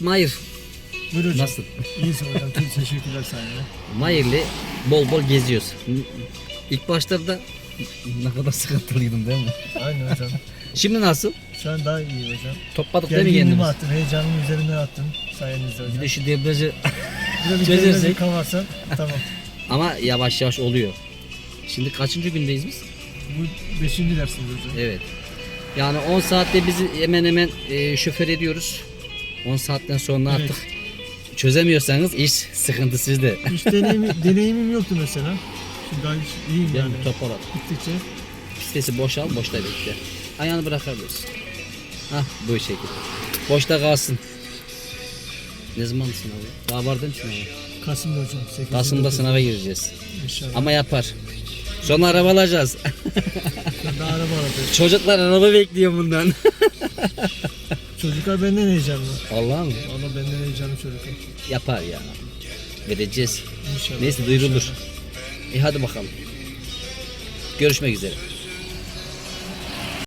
Mayır. Buyur hocam. Nasıl? İyisin hocam. Teşekkürler sayende. Mayırlı bol bol geziyoruz. İlk başlarda ne kadar sıkıntılıydım değil mi? Aynen hocam. Şimdi nasıl? Şu an daha iyi hocam. Topladık değil mi kendimiz? attım. Heyecanımı üzerinden attım. Sayenizde Bir hocam. de şu debriyajı bir çözersek- kavarsan tamam. ama yavaş yavaş oluyor. Şimdi kaçıncı gündeyiz biz? Bu beşinci dersimiz hocam. Evet. Yani 10 saatte bizi hemen hemen e, şoför ediyoruz. 10 saatten sonra Evet. artık çözemiyorsanız iş sıkıntı sizde. Hiç deneyimi, deneyimim yoktu mesela. Şimdi daha hiç iyiyim Değil yani. mi? Toparlan. Gittikçe. Pistesi boşal, boşta bekle. Ayağını bırakabilirsin. Hah bu şekilde. Boşta kalsın. Ne zaman sınavı? Daha var değil mi sınavı? Kasım'da hocam. 8. Kasım'da sınava gireceğiz. İnşallah. Ama yapar. Sonra araba alacağız. Ben daha araba aradım. Çocuklar araba bekliyor bundan. Çocuklar benden heyecanlı. Allah'ım Valla benden heyecanlı çocuklar. yapar ya. Vereceğiz. İnşallah. Neyse duyurulur. E hadi bakalım. Görüşmek üzere.